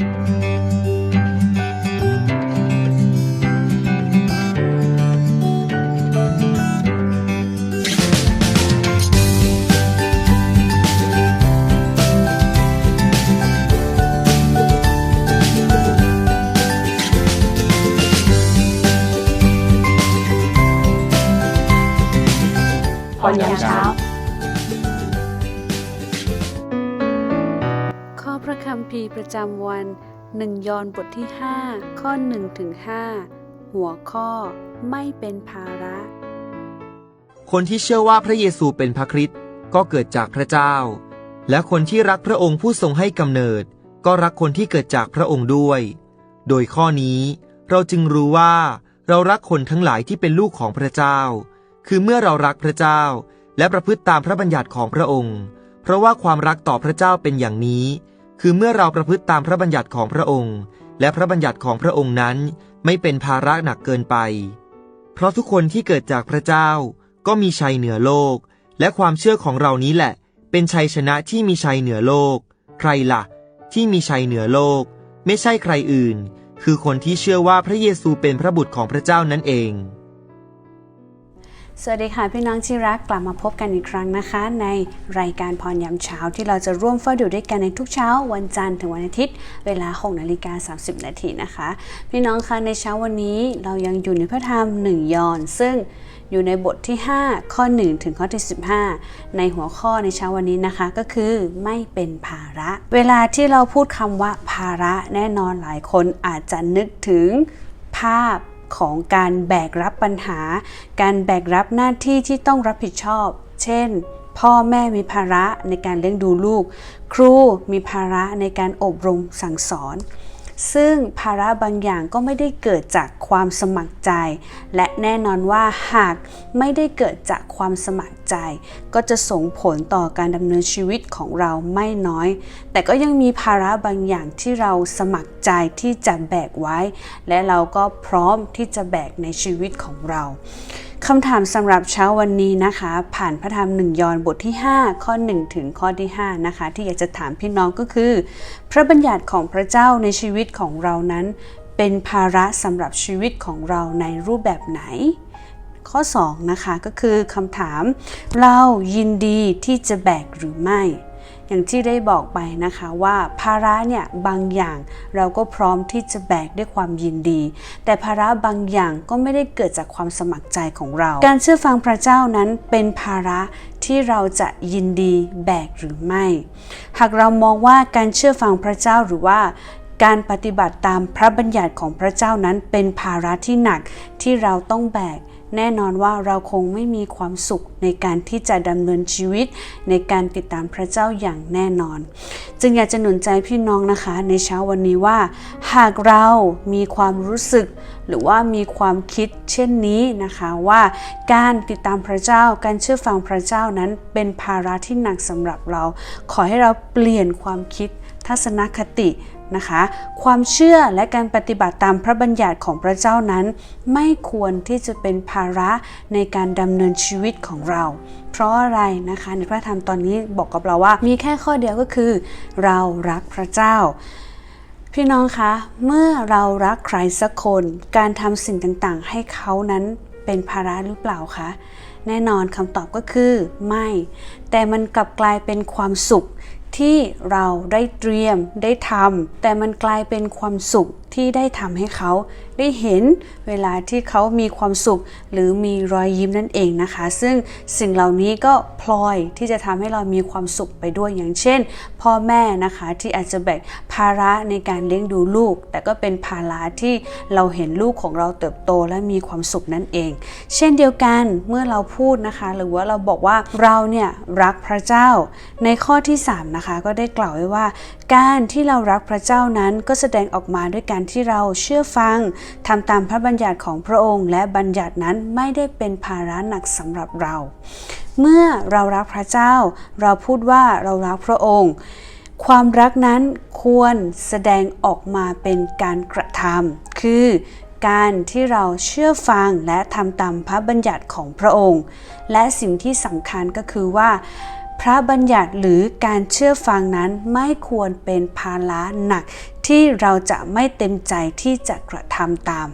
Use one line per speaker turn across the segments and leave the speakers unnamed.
พรย
ประจำวัน 1 ยอนบทที่ 5 ข้อ1ถึง5หัวข้อไม่เป็นภาระ
คนที่เชื่อว่าพระเยซูเป็นพระคริสต์ก็เกิดจากพระเจ้า และคนที่รักพระองค์ผู้ทรงให้กำเนิด ก็รักคนที่เกิดจากพระองค์ด้วย โดยข้อนี้เราจึงรู้ว่าเรารักคนทั้งหลายที่เป็นลูกของพระเจ้า คือเมื่อเรารักพระเจ้า และประพฤติตามพระบัญญัติของพระองค์ เพราะว่าความรักต่อพระเจ้าเป็นอย่างนี้ คือเมื่อเราประพฤติตามพระบัญญัติของพระองค์ และพระบัญญัติของพระองค์นั้นไม่เป็นภาระหนักเกินไป เพราะทุกคนที่เกิดจากพระเจ้า ก็มีชัยเหนือโลก และความเชื่อของเรานี้แหละ เป็นชัยชนะที่มีชัยเหนือโลก ใครล่ะ ที่มีชัยเหนือโลก ไม่ใช่ใครอื่น คือคนที่เชื่อว่าพระเยซูเป็นพระบุตรของพระเจ้านั่นเอง
สวัสดีค่ะพี่น้องที่รักกลับมาพบกันอีกครั้งนะคะ ในรายการพรยามเช้าที่เราจะร่วมเฝ้าดูด้วยกันในทุกเช้า วันจันทร์ถึงวันอาทิตย์ เวลา6นาฬิกา30 นาทีนะคะ พี่น้องคะในเช้าวันนี้เรายังอยู่ในพระธรรม1ยอนซึ่งอยู่ในบทที่ 5 ข้อ 1 ถึงข้อที่ 15 ในหัวข้อในเช้าวันนี้นะคะก็คือไม่เป็นภาระ เวลาที่เราพูดคำว่าภาระแน่นอนหลายคนอาจจะนึกถึงภาพ ของการแบกรับปัญหา การแบกรับหน้าที่ที่ต้องรับผิดชอบ เช่น พ่อแม่มีภาระในการเลี้ยงดูลูก ครูมีภาระในการอบรมสั่งสอน ซึ่งภาระบางอย่างก็ไม่ได้เกิดจากความสมัครใจ และแน่นอนว่าหากไม่ได้เกิดจากความสมัครใจ ก็จะส่งผลต่อการดำเนินชีวิตของเราไม่น้อย แต่ก็ยังมีภาระบางอย่างที่เราสมัครใจที่จะแบกไว้ และเราก็พร้อมที่จะแบกในชีวิตของเรา คำถามสำหรับเช้าวันนี้นะคะ ผ่านพระธรรมหนึ่งยอห์นบทที่ 5 ข้อ 1 ถึงข้อที่ 5 นะคะ ที่อยากจะถามพี่น้องก็คือ พระบัญญัติของพระเจ้าในชีวิตของเรานั้น เป็นภาระสำหรับชีวิตของเราในรูปแบบไหน ข้อ 2 นะคะก็คือคำถาม เรายินดีที่จะแบกหรือไม่ อย่างที่ได้บอกไปนะคะว่าภาระเนี่ยบางอย่างเราก็พร้อมที่จะแบกด้วยความยินดี แต่ภาระบางอย่างก็ไม่ได้เกิดจากความสมัครใจของเรา การเชื่อฟังพระเจ้านั้นเป็นภาระที่เราจะยินดีแบกหรือไม่ หากเรามองว่าการเชื่อฟังพระเจ้าหรือว่าการปฏิบัติตามพระบัญญัติของพระเจ้านั้นเป็นภาระที่หนักที่เราต้องแบก แน่นอนว่าเราคงไม่มีความสุขในการที่จะดำเนินชีวิต ในการติดตามพระเจ้าอย่างแน่นอน จึงอยากจะหนุนใจพี่น้องนะคะ ในเช้าวันนี้ว่า หากเรามีความรู้สึก หรือว่ามีความคิดเช่นนี้นะคะว่าการติดตามพระเจ้าการเชื่อฟังพระเจ้านั้นเป็นภาระที่หนักสำหรับเรา ขอให้เราเปลี่ยนความคิดทัศนคติ นะคะ ความเชื่อและการปฏิบัติตามพระบัญญัติของพระเจ้านั้น ไม่ควรที่จะเป็นภาระในการดำเนินชีวิตของเรา เพราะอะไรนะคะในพระธรรมตอนนี้บอกกับเราว่า มีแค่ข้อเดียวก็คือ เรารักพระเจ้าพี่น้องคะ เมื่อเรารักใครสักคน การทำสิ่งต่างๆ ให้เขานั้นเป็นภาระหรือเปล่าคะ แน่นอนคำตอบก็คือ ไม่ แต่มันกลับกลายเป็นความสุข ที่เราได้เตรียมได้ทำแต่มันกลายเป็นความสุข ที่ได้ทำให้เขาได้เห็นเวลาที่เขามีความสุข หรือมีรอยยิ้มนั่นเองนะคะ ซึ่งสิ่งเหล่านี้ก็พลอยที่จะทำให้เรามีความสุขไปด้วยอย่างเช่น พ่อแม่นะคะที่อาจจะแบกภาระในการเลี้ยงดูลูก แต่ก็เป็นภาระที่เราเห็นลูกของเราเติบโตและมีความสุขนั่นเอง เช่นเดียวกันเมื่อเราพูดนะคะ หรือว่าเราบอกว่าเราเนี่ยรักพระเจ้า ในข้อที่3นะคะก็ได้กล่าวไว้ว่า การที่เรารักพระเจ้านั้นก็แสดงออกมาด้วยการที่เราเชื่อฟังทำตามพระบัญญัติของพระองค์ และบัญญัตินั้นไม่ได้เป็นภาระหนักสำหรับเรา เมื่อเรารักพระเจ้า เราพูดว่าเรารักพระองค์ ความรักนั้นควรแสดงออกมาเป็นการกระทำคือการที่เราเชื่อฟังและทำตามพระบัญญัติของพระองค์ และสิ่งที่สำคัญก็คือว่า พระบัญญัติหรือการเชื่อฟังนั้นไม่ควรเป็นภาระหนักที่เราจะไม่เต็มใจที่จะกระทำตาม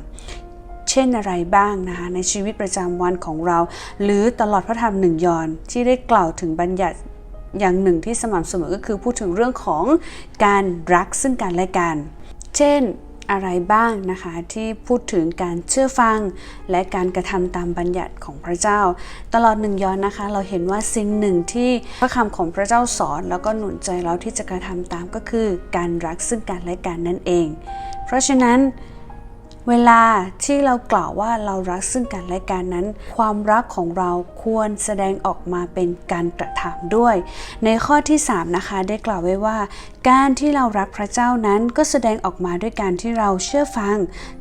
เช่นอะไรบ้างนะคะในชีวิตประจำวันของเรา หรือตลอดพระธรรมหนึ่งยอนที่ได้กล่าวถึงบัญญัติอย่างหนึ่งที่สม่ำเสมอก็คือพูดถึงเรื่องของการรักซึ่งกันและกัน เช่น อะไรบ้างนะคะที่พูดถึงการเชื่อฟัง และการกระทำตามบัญญัติของพระเจ้า ตลอดหนึ่งย้อนนะคะ เราเห็นว่าสิ่งหนึ่งที่พระคำของพระเจ้าสอน แล้วก็หนุนใจเราที่จะกระทำตามก็คือ การรักซึ่งกันและกันนั่นเอง เพราะฉะนั้น เวลาที่เรากล่าวว่าเรารักซึ่งกันและกันนั้น ความรักของเราควรแสดงออกมาเป็นการกระทำด้วย ในข้อที่ 3 นะคะได้กล่าวไว้ว่า การที่เรารักพระเจ้านั้นก็แสดงออกมาด้วยการที่เราเชื่อฟัง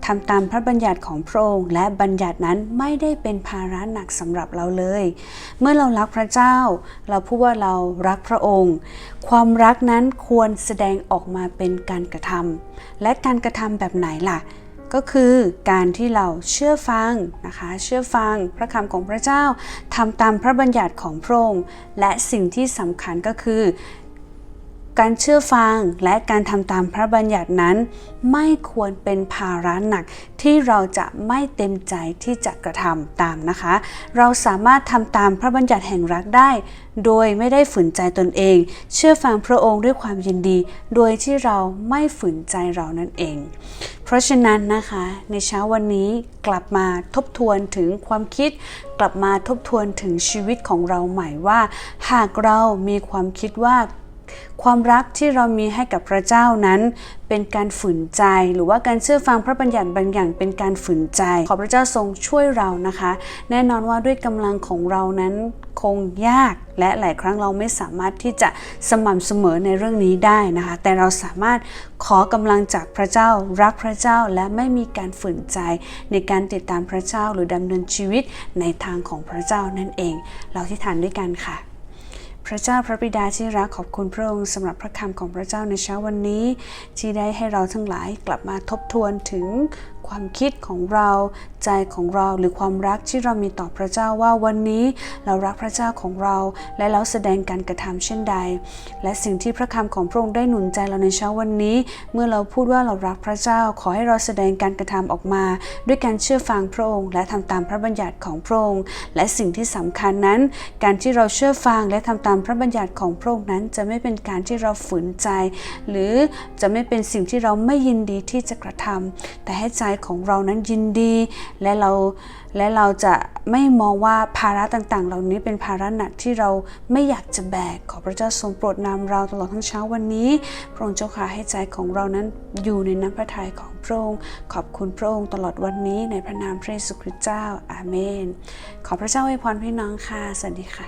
ทำตามพระบัญญัติของพระองค์และบัญญัตินั้นไม่ได้เป็นภาระหนักสำหรับเราเลย เมื่อเรารักพระเจ้า เราพูดว่าเรารักพระองค์ ความรักนั้นควรแสดงออกมาเป็นการกระทำและการกระทำแบบไหนล่ะ ก็คือการที่เราเชื่อฟังนะคะเชื่อฟังพระคำของพระเจ้าทำตามพระบัญญัติของพระองค์และสิ่งที่สำคัญก็คือ การเชื่อฟังและการทำตามพระบัญญัตินั้น ไม่ควรเป็นภาระหนักที่เราจะไม่เต็มใจที่จะกระทำตามนะคะ เราสามารถทำตามพระบัญญัติแห่งรักได้ โดยไม่ได้ฝืนใจตนเอง เชื่อฟังพระองค์ด้วยความยินดี โดยที่เราไม่ฝืนใจเรานั่นเอง เพราะฉะนั้นนะคะในเช้าวันนี้กลับมาทบทวนถึงความคิด กลับมาทบทวนถึงชีวิตของเราใหม่ว่า หากเรามีความคิดว่า ความรักที่เรามีให้กับพระเจ้านั้น เป็นการฝืนใจ หรือว่าการเชื่อฟังพระบัญญัติบางอย่างเป็นการฝืนใจ ขอพระเจ้าทรงช่วยเรานะคะ แน่นอนว่าด้วยกำลังของเรานั้นคงยาก และหลายครั้งเราไม่สามารถที่จะสม่ำเสมอในเรื่องนี้ได้นะคะ แต่เราสามารถขอกำลังจากพระเจ้ารักพระเจ้าและไม่มีการฝืนใจ ในการติดตามพระเจ้าหรือดำเนินชีวิตในทางของพระเจ้านั่นเอง เราที่ฐานด้วยกันค่ะ พระเจ้าพระบิดาที่รักขอบคุณพระองค์สำหรับพระคำของพระเจ้าในเช้าวันนี้ ที่ได้ให้เราทั้งหลายกลับมาทบทวนถึงความคิดของเรา ใจของเราหรือความรักที่เรามีต่อพระเจ้าว่าวันนี้เรารักพระเจ้าของเราและเราแสดงการกระทำเช่นใด และสิ่งที่พระคำของพระองค์ได้หนุนใจเราในเช้าวันนี้ เมื่อเราพูดว่าเรารักพระเจ้า ขอให้เราแสดงการกระทำออกมา ด้วยการเชื่อฟังพระองค์ และทำตามพระบัญญัติของพระองค์และสิ่งที่สำคัญนั้น การที่เราเชื่อฟังและทำตามพระบัญญัติของพระองค์นั้น จะไม่เป็นการที่เราฝืนใจ หรือจะไม่เป็นสิ่งที่เราไม่ยินดีที่จะกระทำแต่ให้ใจของเรานั้นยินดีและเราและเราจะไม่มองว่าภาระต่างๆ เหล่านี้เป็นภาระหนักที่เราไม่อยากจะแบกขอพระเจ้าทรงโปรดนำเราตลอดทั้งเช้าวันนี้ พระองค์เจ้าค่ะให้ใจของเรานั้นอยู่ในน้ำพระทัยของพระองค์ขอบคุณพระองค์ตลอดวันนี้ในพระนามพระเยซูคริสต์เจ้าอาเมน ขอพระเจ้าอวยพรพี่น้องค่ะสวัสดีค่ะ